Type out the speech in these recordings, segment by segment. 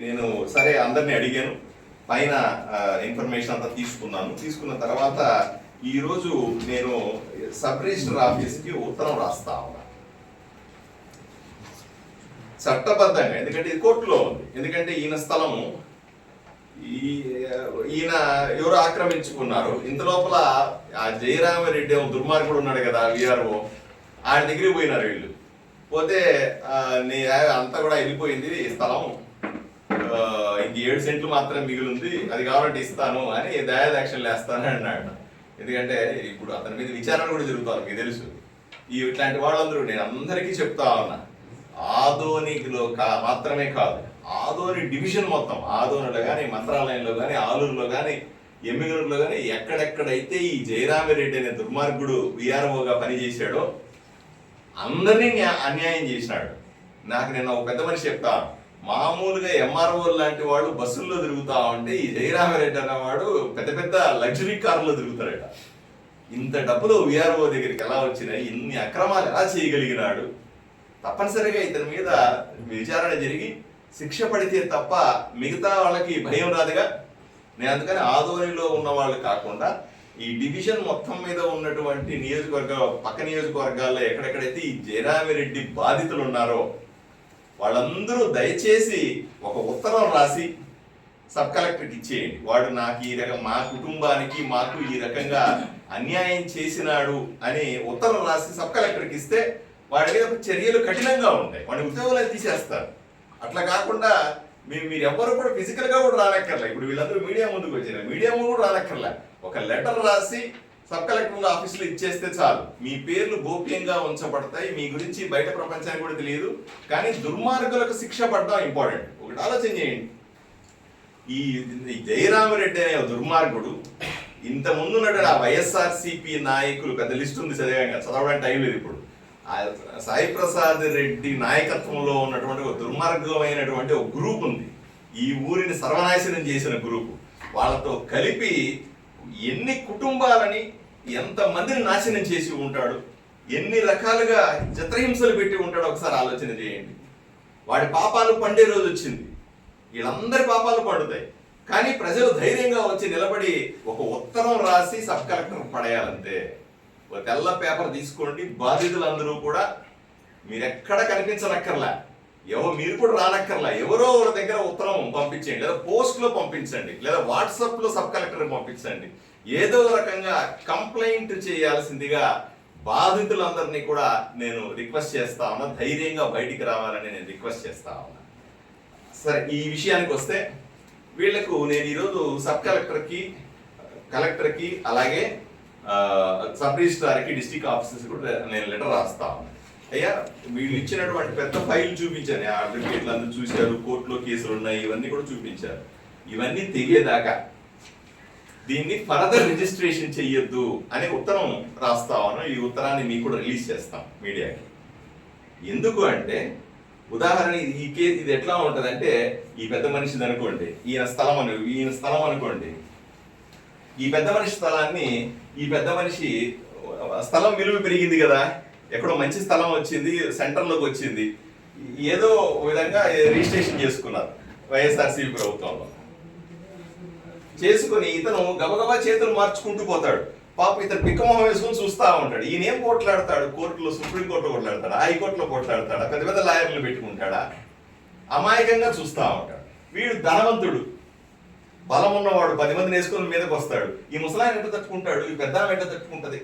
నేను సరే అందరిని అడిగాను. పైన ఇన్ఫర్మేషన్ అంతా తీసుకున్నాను. తీసుకున్న తర్వాత ఈరోజు నేను సబ్ రిజిస్టర్ ఆఫీస్కి ఉత్తరం రాస్తా ఉన్నా. చట్టబద్ధంగా ఎందుకంటే ఇది కోర్టులో ఉంది. ఎందుకంటే ఈయన స్థలము ఈ ఈయన ఎవరు ఆక్రమించుకున్నారు? ఇంత లోపల ఆ జయరామరెడ్డి దుర్మార్గుడు ఉన్నాడు కదా విఆర్ఓ. ఆయన దగ్గరికి పోయినారు వీళ్ళు. పోతే నీ అంతా కూడా వెళ్ళిపోయింది ఈ స్థలం ఇంక ఏడు సెంట్లు మాత్రం మిగిలింది. అది కావాలంటే ఇస్తాను అని దయాదాక్షలు వేస్తాను అన్నాడు. ఎందుకంటే ఇప్పుడు అతని మీద విచారణ కూడా జరుగుతారు మీకు తెలుసు. ఈ ఇట్లాంటి వాళ్ళందరూ నేను అందరికీ చెప్తా ఉన్నా. ఆదోనిలో కా మాత్రమే కాదు ఆదోని డివిజన్ మొత్తం ఆదోనిలో కానీ మంత్రాలయంలో కానీ ఆలూరులో కానీ ఎమ్మిగూరులో కానీ ఎక్కడెక్కడైతే ఈ జయరామిరెడ్డి అనే దుర్మార్గుడు విఆర్ఓగా పనిచేశాడో అందరినీ అన్యాయం చేసినాడు. నాకు నేను ఒక పెద్ద మనిషి చెప్తా మామూలుగా ఎంఆర్ఓ లాంటి వాడు బస్సుల్లో తిరుగుతా ఉంటే ఈ జయరామరెడ్డి అన్నవాడు పెద్ద పెద్ద లగ్జరీ కార్లో తిరుగుతాడట ఇంత డబ్బులు విఆర్ఓ దగ్గరికి ఎలా వచ్చినాయి? ఇన్ని అక్రమాలు ఎలా చేయగలిగినాడు? తప్పనిసరిగా ఇతని మీద విచారణ జరిగి శిక్ష పడితే తప్ప మిగతా వాళ్ళకి భయం రాదుగా. నేను అందుకని ఆదోనిలో ఉన్న వాళ్ళు కాకుండా ఈ డివిజన్ మొత్తం మీద ఉన్నటువంటి నియోజకవర్గ పక్క నియోజకవర్గాల్లో ఎక్కడెక్కడైతే ఈ జయరామిరెడ్డి బాధితులు ఉన్నారో వాళ్ళందరూ దయచేసి ఒక ఉత్తరం రాసి సబ్ కలెక్టర్కి ఇచ్చేయండి. వాడు నాకు ఈ రకం మా కుటుంబానికి మాకు ఈ రకంగా అన్యాయం చేసినాడు అని ఉత్తరం రాసి సబ్ కలెక్టర్కి ఇస్తే వాడి మీద చర్యలు కఠినంగా ఉంటాయి. వాడి ఉద్యోగాలు తీసేస్తారు. అట్లా కాకుండా మీరు మీరు ఎవ్వరు కూడా ఫిజికల్గా కూడా రానక్కర్లే. ఇప్పుడు వీళ్ళందరూ మీడియా ముందుకు వచ్చారు. మీడియా ముందు కూడా రానక్కర్లే. ఒక లెటర్ రాసి సబ్ కలెక్టర్ ఆఫీసులో ఇచ్చేస్తే చాలు. మీ పేర్లు గోప్యంగా ఉంచబడతాయి. మీ గురించి బయట ప్రపంచానికి కూడా తెలియదు. కానీ దుర్మార్గులకు శిక్ష పడడం ఇంపార్టెంట్. ఒకటి ఆలోచన చేయండి. ఈ జయరామరెడ్డి అనే దుర్మార్గుడు ఇంత ముందు ఆ వైఎస్ఆర్సీపీ నాయకులు పెద్ద లిస్ట్ ఉంది చదివాక చదవడానికి టైం లేదు ఇప్పుడు. సాయి ప్రసాద్ రెడ్డి నాయకత్వంలో ఉన్నటువంటి ఒక దుర్మార్గమైనటువంటి ఒక గ్రూప్ ఉంది. ఈ ఊరిని సర్వనాశనం చేసిన గ్రూప్. వాళ్ళతో కలిపి ఎన్ని కుటుంబాలని ఎంత మందిని నాశనం చేసి ఉంటాడు? ఎన్ని రకాలుగా చిత్రహింసలు పెట్టి ఉంటాడో ఒకసారి ఆలోచన చేయండి. వాడి పాపాలు పండే రోజు వచ్చింది. వీళ్ళందరి పాపాలు పండుతాయి. కానీ ప్రజలు ధైర్యంగా వచ్చి నిలబడి ఒక ఉత్తరం రాసి సబ్ కలెక్టర్ పడేయాలంతే. ఒక తెల్ల పేపర్ తీసుకోండి. బాధితులందరూ కూడా మీరెక్కడ కనిపించనక్కర్లా. ఎవరు మీరు కూడా రానక్కర్లా. ఎవరో ఒక దగ్గర ఉత్తరం పంపించండి లేదా పోస్ట్లో పంపించండి. లేదా వాట్సాప్లో సబ్ కలెక్టర్ పంపించండి. ఏదో రకంగా కంప్లైంట్ చేయాల్సిందిగా బాధితులందరినీ కూడా నేను రిక్వెస్ట్ చేస్తా ఉన్నా. ధైర్యంగా బయటికి రావాలని నేను రిక్వెస్ట్ చేస్తా ఉన్నా. సరే ఈ విషయానికి వస్తే వీళ్ళకు నేను ఈరోజు సబ్ కలెక్టర్కి కలెక్టర్కి అలాగే సబ్ రిజిస్ట్రార్కి డిస్టిక్ ఆఫీసర్స్ కూడా నేను లెటర్ రాస్తా అయ్యా వీళ్ళు ఇచ్చినటువంటి పెద్ద ఫైల్ చూపించాను. ఆ అడ్వకేట్లు అందరూ చూశారు కోర్టులో కేసులు ఉన్నాయి ఇవన్నీ కూడా చూపించారు. ఇవన్నీ తెగేదాకా దీన్ని ఫర్దర్ రిజిస్ట్రేషన్ చెయ్యొద్దు అనే ఉత్తరం రాస్తామను ఈ ఉత్తరాన్ని మీకు కూడా రిలీజ్ చేస్తాం మీడియాకి. ఎందుకు అంటే ఉదాహరణ ఈ కేసు ఇది ఎట్లా ఉంటుందంటే అంటే ఈ పెద్ద మనిషిది అనుకోండి ఈయన స్థలం అను ఈయన స్థలం అనుకోండి. ఈ పెద్ద మనిషి స్థలాన్ని ఈ పెద్ద మనిషి స్థలం విలువ పెరిగింది కదా ఎక్కడో మంచి స్థలం వచ్చింది సెంటర్లోకి వచ్చింది ఏదో విధంగా రిజిస్ట్రేషన్ చేసుకున్నారు వైఎస్ఆర్సీపీ ప్రభుత్వంలో. చేసుకుని ఇతను గబగబా చేతులు మార్చుకుంటూ పోతాడు. పాప ఇతను బిక్కమొహం వేసుకుని చూస్తూ ఉంటాడు. ఈయన ఏం కోట్లాడతాడు కోర్టులో సుప్రీంకోర్టులో కొట్లాడతాడా హైకోర్టులో కొట్లాడతాడా పెద్ద పెద్ద లాయర్లు పెట్టుకుంటాడా? అమాయకంగా చూస్తూ ఉంటాడు. వీడు ధనవంతుడు. బలం ఉన్నవాడు పది మందిని వేసుకుని మీదకి వస్తాడు. ఈ ముసలాయన ఎట్ట తట్టుకుంటాడు? ఈ పెద్ద ఆమె ఎట్ట తట్టుకుంటది?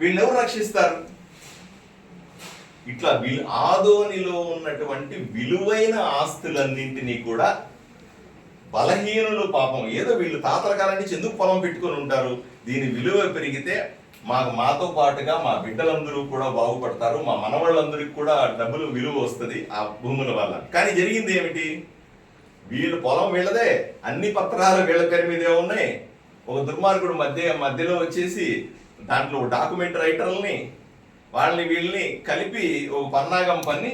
వీళ్ళని ఎవరు రక్షిస్తారు? ఇట్లా వీళ్ళు ఆదోనిలో ఉన్నటువంటి విలువైన ఆస్తులన్నింటినీ కూడా బలహీనులు పాపం. ఏదో వీళ్ళు తాతల కాలం నుంచి ఎందుకు పొలం పెట్టుకొని ఉంటారు. దీని విలువ పెరిగితే మాకు మాతో పాటుగా మా బిడ్డలందరూ కూడా బాగుపడతారు. మా మనవాళ్ళందరికీ కూడా డబ్బులు విలువ వస్తుంది ఆ భూముల వల్ల. కానీ జరిగింది ఏమిటి? వీళ్ళు పొలం వీళ్ళదే. అన్ని పత్రాలు వీళ్ళ పేరు మీదే ఉన్నాయి. ఒక దుర్మార్గుడు మధ్య మధ్యలో వచ్చేసి దాంట్లో డాక్యుమెంట్ రైటర్లని వాళ్ళని వీళ్ళని కలిపి ఓ పన్నాగం పన్ని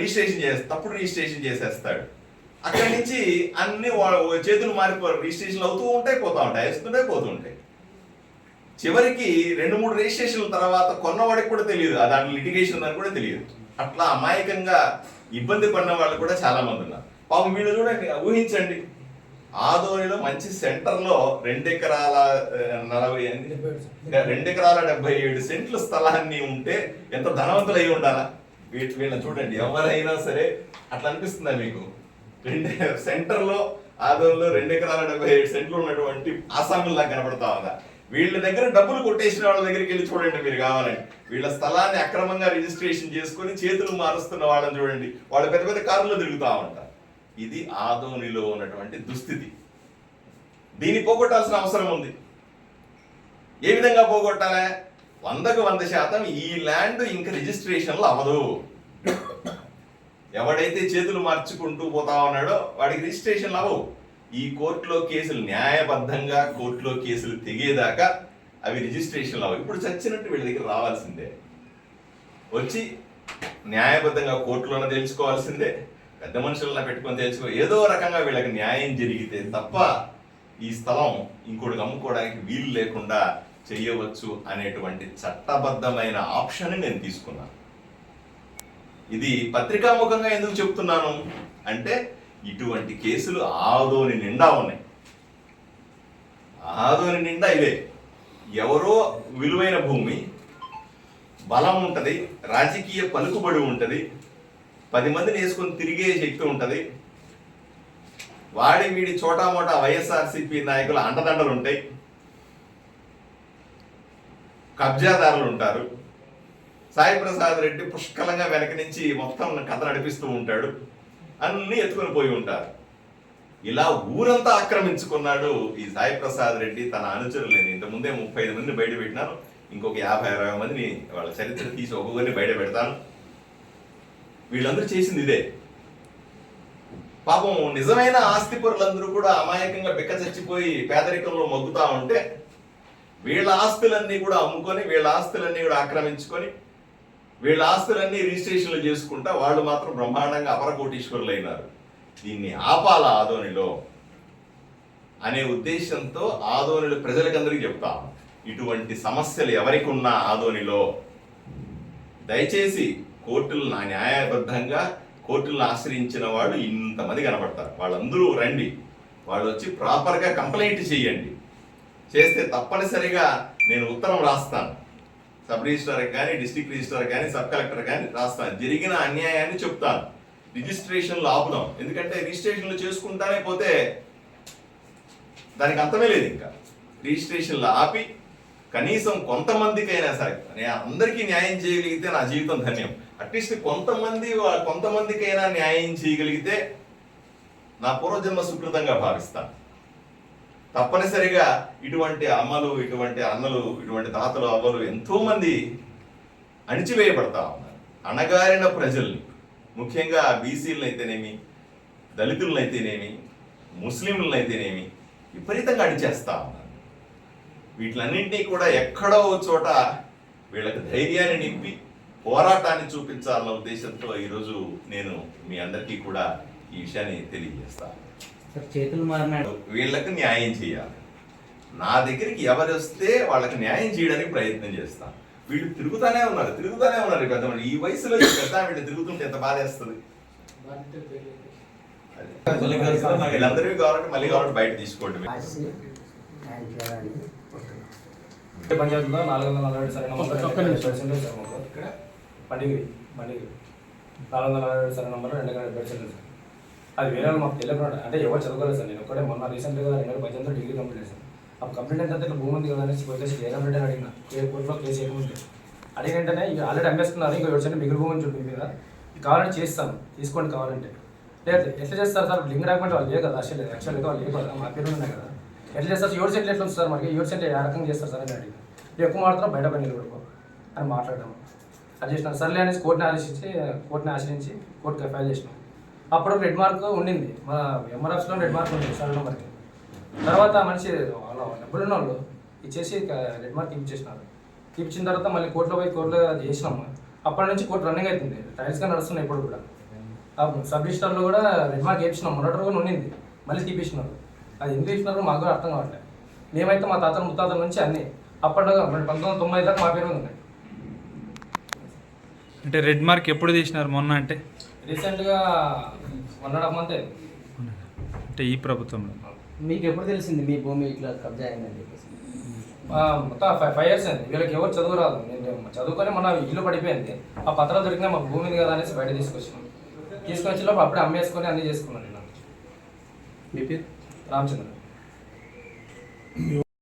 రిజిస్ట్రేషన్ చేస్తా తప్పుడు రిజిస్ట్రేషన్ చేసేస్తాడు. అక్కడి నుంచి అన్ని చేతులు మారిపో రిజిస్ట్రేషన్లు అవుతూ ఉంటాయి పోతూ ఉంటాయి వేస్తుంటాయి పోతుంటాయి చివరికి రెండు మూడు రిజిస్ట్రేషన్ల తర్వాత కొన్నవాడికి కూడా తెలియదు. దాంట్లో లిటిగేషన్ ఉందని కూడా తెలియదు. అట్లా అమాయకంగా ఇబ్బంది పడిన వాళ్ళు కూడా చాలా మంది ఉన్నారు. పాపం వీళ్ళు చూడండి ఊహించండి. ఆదోనిలో మంచి సెంటర్లో రెండు ఎకరాల ఆ, నలభై ఎనిమిది రెండు ఎకరాల డెబ్బై ఏడు సెంట్ల స్థలాన్ని ఉంటే ఎంత ధనవంతులు అయి ఉండాలా? వీటి వీళ్ళని చూడండి ఎవరైనా సరే అట్లా అనిపిస్తుందా మీకు? రెండు సెంటర్లో ఆదోనిలో రెండు ఎకరాల డెబ్బై ఏడు సెంట్లు ఉన్నటువంటి ఆసాముల్లా కనబడతా ఉందా? వీళ్ళ దగ్గర డబ్బులు కొట్టేసిన వాళ్ళ దగ్గరికి వెళ్ళి చూడండి మీరు కావాలండి వీళ్ళ స్థలాన్ని అక్రమంగా రిజిస్ట్రేషన్ చేసుకుని చేతులు మారుస్తున్న వాళ్ళని చూడండి. వాళ్ళు పెద్ద పెద్ద కారులో తిరుగుతూ ఉంటారు. ఇది ఆదోనిలో ఉన్నటువంటి దుస్థితి. దీన్ని పోగొట్టాల్సిన అవసరం ఉంది. ఏ విధంగా పోగొట్టాలి? వందకు వంద శాతం ఈ ల్యాండ్ ఇంకా రిజిస్ట్రేషన్లు అవ్వదు. ఎవడైతే చేతులు మార్చుకుంటూ పోతా ఉన్నాడో వాడికి రిజిస్ట్రేషన్లు అవ్వవు ఈ కోర్టులో కేసులు న్యాయబద్ధంగా కోర్టులో కేసులు తెగేదాకా అవి రిజిస్ట్రేషన్లు అవ్వవు ఇప్పుడు చచ్చినట్టు వీళ్ళ దగ్గర రావాల్సిందే. వచ్చి న్యాయబద్ధంగా కోర్టులోనే తెలుసుకోవాల్సిందే పెద్ద మనుషులను పెట్టుకొని తెలుసుకో ఏదో రకంగా వీళ్ళకి న్యాయం జరిగితే తప్ప ఈ స్థలం ఇంకోటికి అమ్ముకోవడానికి వీలు లేకుండా చేయవచ్చు అనేటువంటి చట్టబద్ధమైన ఆప్షన్ నేను తీసుకున్నాను. ఇది పత్రికాముఖంగా ఎందుకు చెప్తున్నాను అంటే ఇటువంటి కేసులు ఆదోని నిండా ఉన్నాయి. ఆదోని నిండా ఇవే. ఎవరో విలువైన భూమి బలం ఉంటుంది రాజకీయ పలుకుబడి ఉంటుంది పది మందిని వేసుకొని తిరిగే శక్తి ఉంటుంది. వాడి వీడి చోటా మోటా వైఎస్ఆర్సీపీ నాయకుల అండదండలు ఉంటాయి. కబ్జాదారులు ఉంటారు. సాయి ప్రసాద్ రెడ్డి పుష్కలంగా వెనక నుంచి మొత్తం కథ నడిపిస్తూ ఉంటాడు. అన్ని ఎత్తుకొని పోయి ఉంటారు. ఇలా ఊరంతా ఆక్రమించుకున్నాడు ఈ సాయి ప్రసాద్ రెడ్డి తన అనుచరులు. ఇంతకుముందే ఇంత ముందే ముప్పై ఐదు మందిని బయట పెట్టినాను. ఇంకొక యాభై అరవై మందిని వాళ్ళ చరిత్ర తీసి ఒక్కొక్కరిని బయట పెడతాను. వీళ్ళందరూ చేసింది ఇదే. పాపం నిజమైన ఆస్తిపరులందరూ కూడా అమాయకంగా బిక్క చచ్చిపోయి పేదరికంలో మగ్గుతా ఉంటే వీళ్ళ ఆస్తులన్నీ కూడా అమ్ముకొని వీళ్ళ ఆస్తులన్నీ కూడా ఆక్రమించుకొని వీళ్ళ ఆస్తులన్నీ రిజిస్ట్రేషన్లు చేసుకుంటా వాళ్ళు మాత్రం బ్రహ్మాండంగా అపరకోటీశ్వరులు అయినారు దీన్ని ఆపాల ఆదోనిలో అనే ఉద్దేశంతో ఆదోనిలో ప్రజలకందరికీ చెప్తాం ఇటువంటి సమస్యలు ఎవరికి ఉన్నా ఆదోనిలో దయచేసి కోర్టులు నా న్యాయబద్ధంగా కోర్టులను ఆశ్రయించిన వాళ్ళు ఇంతమంది కనబడతారు. వాళ్ళందరూ రండి. వాళ్ళు వచ్చి ప్రాపర్గా కంప్లైంట్ చేయండి. చేస్తే తప్పనిసరిగా నేను ఉత్తరం రాస్తాను. సబ్ రిజిస్ట్రార్ కానీ డిస్ట్రిక్ట్ రిజిస్ట్రార్ కానీ సబ్ కలెక్టర్ కానీ రాస్తాను జరిగిన అన్యాయాన్ని చెప్తాను రిజిస్ట్రేషన్లు ఆపుదాం ఎందుకంటే రిజిస్ట్రేషన్లు చేసుకుంటానే పోతే దానికి అంతమే లేదు ఇంకా. రిజిస్ట్రేషన్లు ఆపి కనీసం కొంతమందికైనా సరే నేను అందరికీ న్యాయం చేయగలిగితే నా జీవితం ధన్యం. అట్లీస్ట్ కొంతమంది కొంతమందికైనా న్యాయం చేయగలిగితే నా పూర్వజన్మ సుకృతంగా భావిస్తాను తప్పనిసరిగా ఇటువంటి అమ్మలు ఇటువంటి అన్నలు ఇటువంటి తాతలు అవ్వలు ఎంతోమంది అణిచివేయబడతా ఉన్నారు. అణగారిన ప్రజల్ని ముఖ్యంగా బీసీలను అయితేనేమి దళితులను అయితేనేమి ముస్లింలను అయితేనేమి విపరీతంగా అణిచేస్తా ఉన్నారు. వీటిలన్నింటినీ కూడా ఎక్కడో ఓ చోట వీళ్ళకి ధైర్యాన్ని నింపి పోరాటాన్ని చూపించాలన్న ఉద్దేశంతో ఈరోజు నేను మీ అందరికీ కూడా ఈ విషయాన్ని తెలియజేస్తాను చేతులు మారినాడు వీళ్ళకి న్యాయం చేయాలి. నా దగ్గరికి ఎవరు వస్తే వాళ్ళకి న్యాయం చేయడానికి ప్రయత్నం చేస్తాను వీళ్ళు తిరుగుతానే ఉన్నారు తిరుగుతానే ఉన్నారు పెద్ద. ఈ వయసులో పెద్ద వీళ్ళు తిరుగుతుంటే ఎంత బాధ వేస్తుంది వీళ్ళందరికీ కావాలంటే మళ్ళీ కావాలంటే బయట తీసుకోండి. పంచాయతీలో నాలుగు వందల నలభై ఏడు సరైన. పర్సెంటేజ్ పండిగిరి నాలుగు వందల నలభై ఏడు సరైన నంబర్ రెండు డెబ్బై పర్సెంటేజ్ సార్. అది వేరే వాళ్ళు మాకు తెలియకుండా అంటే ఎవరు చదువుకోలేదు సార్. నేను ఒకటే మొన్న రీసెంట్గా రెండు వేల పద్దెనిమిదిలో డిగ్రీ కంప్లీట్ చేశాను. అప్పుడు కంప్లీట్ అయిన తర్వాత ఇట్లా భూమి ఉంది కదా అనేసి వచ్చేసి ఏ కంప్లీట్ అని అడిగిన. ఏ కోర్టులో కేసు చేయకముందు. అడిగిన వెంటనే ఇక ఆల్రెడీ అమ్మేస్తున్నారు. ఇంకా ఏడు మిగిలి భూమి ఉంది మీద. కావాలంటే చేస్తాను తీసుకోండి కావాలంటే. లేదు ఎట్లా చేస్తారు సార్? లింక్ డాక్యుమెంట్ వాళ్ళు లేదు కదా. అసలు యాక్చువల్గా వాళ్ళు లేదు కదా. మా పేరు ఉన్నాయి కదా. ఎట్లా చేస్తారు ఏడు సెంట్లు ఎట్లా ఉంది సార్ మనకి? ఏడు సెంట్లు ఏ రకంగా చేస్తారు సార్ అని అడిగి ఎక్కువ మాత్రం బయట పని నిలబడుకో అని మాట్లాడడం అది చేసినాను. సర్లే అనేసి కోర్టుని ఆశించి కోర్టుని ఆశ్రయించి కోర్టుకి ఫైల్ చేసినాం. అప్పుడు రెడ్ మార్క్ ఉండింది. మన ఎంఆర్ఎఫ్స్లో రెడ్ మార్క్ ఉంది సర్వే నెంబర్కి తర్వాత మనిషి వాళ్ళ డబ్బులు ఉన్న వాళ్ళు ఇచ్చేసి రెడ్ మార్క్ ఇచ్చేసినారు. ఇచ్చిన తర్వాత మళ్ళీ కోర్టులో పోయి కోర్టులో అది చేసినాము అప్పటి నుంచి కోర్టు రన్నింగ్ అవుతుంది టైల్స్గా నడుస్తున్నాయి ఇప్పుడు కూడా. సబ్ రిజిస్టర్లో కూడా రెడ్ మార్క్ వేయించినాం మొన్నటి కూడా ఉండింది. మళ్ళీ తీపిచ్చినారు. అది ఎందుకు తీసినారో మాకు కూడా అర్థం కావట్లేదు మేమైతే మా తాతల ముత్తాతల నుంచి అన్నీ. అప్పట్లో పంతొమ్మిది వందల తొంభై దాకా మా పేరు ఉన్నాయి. అంటే రెడ్ మార్క్ ఎప్పుడు తీసినారు? మొన్న అంటే? రీసెంట్గా వన్ అండ్ హాఫ్ మంత్. అంటే ఈ ప్రభుత్వంలో. మీకు ఎప్పుడు తెలిసింది మీ భూమి ఇట్లా కబ్జా అయిందని చెప్పేసి? మొత్తం ఫైవ్ ఫైవ్ ఇయర్స్ అయింది. వీళ్ళకి ఎవరు చదువు రాదు. నేను చదువుకొని మన ఇల్లు పడిపోయింది. ఆ పత్రాలు దొరికినా మాకు భూమి ఉంది కదా అనేసి బయట తీసుకొచ్చినాం. తీసుకొచ్చి లోపు అప్పుడే అమ్మేసుకొని అన్ని చేసుకున్నాను నేను. మీ పేరు? రామచంద్ర మీ